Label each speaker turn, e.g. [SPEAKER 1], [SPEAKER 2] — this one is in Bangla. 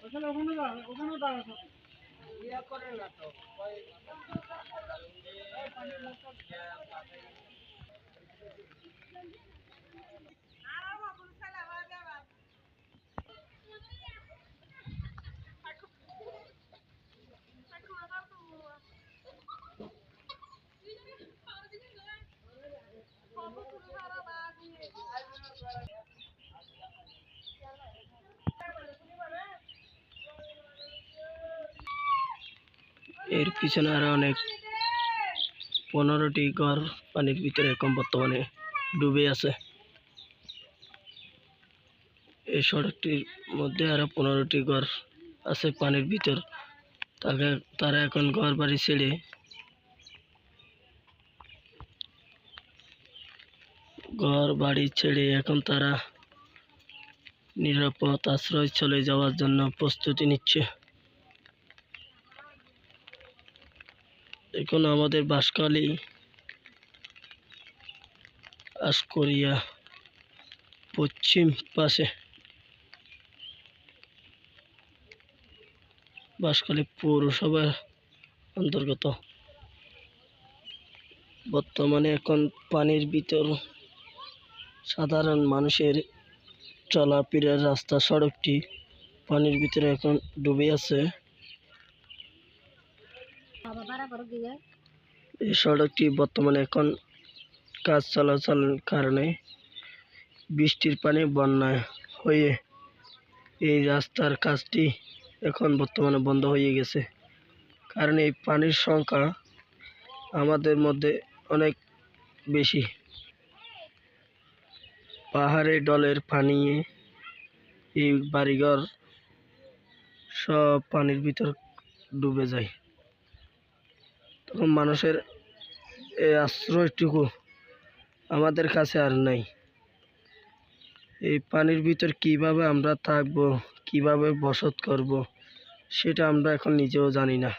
[SPEAKER 1] ওখানে ওখানে দাঁড়া ওখানে দাঁড়া থাকে না তো এর পিছনে আরও অনেক পনেরোটি ঘর পানির ভিতরে এখন বর্তমানে ডুবে আছে। এই সড়কটির মধ্যে আরও পনেরোটি ঘর আছে পানির ভিতর। তাকে, তারা এখন ঘর বাড়ি ছেড়ে ঘর বাড়ি ছেড়ে এখন তারা নিরাপদ আশ্রয় চলে যাওয়ার জন্য প্রস্তুতি নিচ্ছে। এখন আমাদের বাঁশখালী আশকরিয়া পশ্চিম পাশে। বাঁশখালী পৌরসভার অন্তর্গত। বর্তমানে এখন পানির ভিতর সাধারণ মানুষের চলাফেরার রাস্তা, সড়কটি পানির ভিতরে এখন ডুবে আছে। এই সড়কটি বর্তমানে এখন কাজ চলাচলের কারণে বৃষ্টির পানি বন্যা হয়ে এই রাস্তার কাজটি এখন বর্তমানে বন্ধ হয়ে গেছে। কারণ এই পানির সংখ্যা আমাদের মধ্যে অনেক বেশি। পাহাড়ে ডলের পানি, এই বাড়িঘর সব পানির ভিতর ডুবে যায়। তখন মানুষের এই আশ্রয়টুকু আমাদের কাছে আর নাই। এই পানির ভিতর কীভাবে আমরা থাকব, কীভাবে বসত করব, সেটা আমরা এখন নিজেও জানি না।